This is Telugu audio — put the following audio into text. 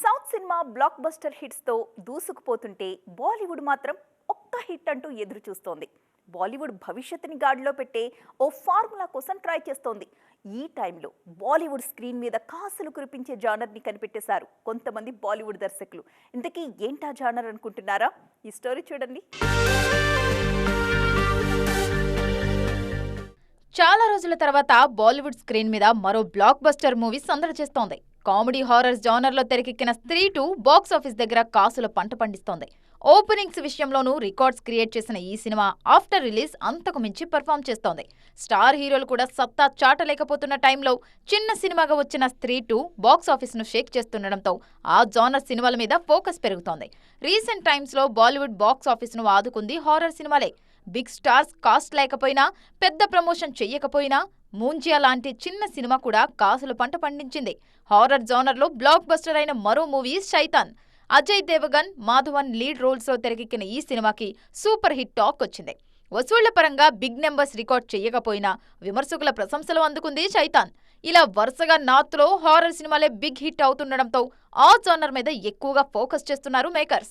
సౌత్ సినిమా బ్లాక్ బస్టర్ హిట్స్తో దూసుకుపోతుంటే బాలీవుడ్ మాత్రం ఒక్క హిట్ అంటూ ఎదురు చూస్తోంది బాలీవుడ్ భవిష్యత్తుని గాడిలో పెట్టే ఓ ఫార్ములా కోసం ట్రై చేస్తోంది. ఈ టైంలో బాలీవుడ్ స్క్రీన్ మీద కాసులు కురిపించే జానర్ని కనిపెట్టేశారు కొంతమంది బాలీవుడ్ దర్శకులు. ఇంతకీ ఏంటా జానర్ అనుకుంటున్నారా? ఈ స్టోరీ చూడండి. చాలా రోజుల తర్వాత బాలీవుడ్ స్క్రీన్ మీద మరో బ్లాక్ బస్టర్ మూవీ సందడి చేస్తోంది. కామెడీ హారర్ జానర్లో తెరకెక్కిన స్త్రీ టూ బాక్స్ ఆఫీస్ దగ్గర కాసుల పంట పండిస్తోంది. ఓపెనింగ్స్ విషయంలోనూ రికార్డ్స్ క్రియేట్ చేసిన ఈ సినిమా ఆఫ్టర్ రిలీజ్ అంతకు మించి పర్ఫామ్ చేస్తోంది. స్టార్ హీరోలు కూడా సత్తా చాటలేకపోతున్న టైంలో చిన్న సినిమాగా వచ్చిన స్త్రీ టూ బాక్స్ ఆఫీస్ను షేక్ చేస్తుండటంతో ఆ జానర్ సినిమాల మీద ఫోకస్ పెరుగుతోంది. రీసెంట్ టైమ్స్లో బాలీవుడ్ బాక్స్ ఆఫీస్ను ఆదుకుంది హారర్ సినిమాలే. బిగ్ స్టార్స్ కాస్ట్ లేకపోయినా పెద్ద ప్రమోషన్ చెయ్యకపోయినా మూంజియా లాంటి చిన్న సినిమా కూడా కాసుల పంట పండించింది. హారర్ జోనర్లో బ్లాక్ బస్టర్ అయిన మరో మూవీ శైతాన్. అజయ్ దేవగన్ మాధవన్ లీడ్ రోల్స్లో తెరకెక్కిన ఈ సినిమాకి సూపర్ హిట్ టాక్ వచ్చింది. వసూళ్ళ పరంగా బిగ్ నెంబర్స్ రికార్డ్ చేయకపోయినా విమర్శకుల ప్రశంసలు అందుకుంది చైతాన్ ఇలా వరుసగా నార్త్లో హారర్ సినిమాలే బిగ్ హిట్ అవుతుండడంతో ఆ జోనర్ మీద ఎక్కువగా ఫోకస్ చేస్తున్నారు మేకర్స్.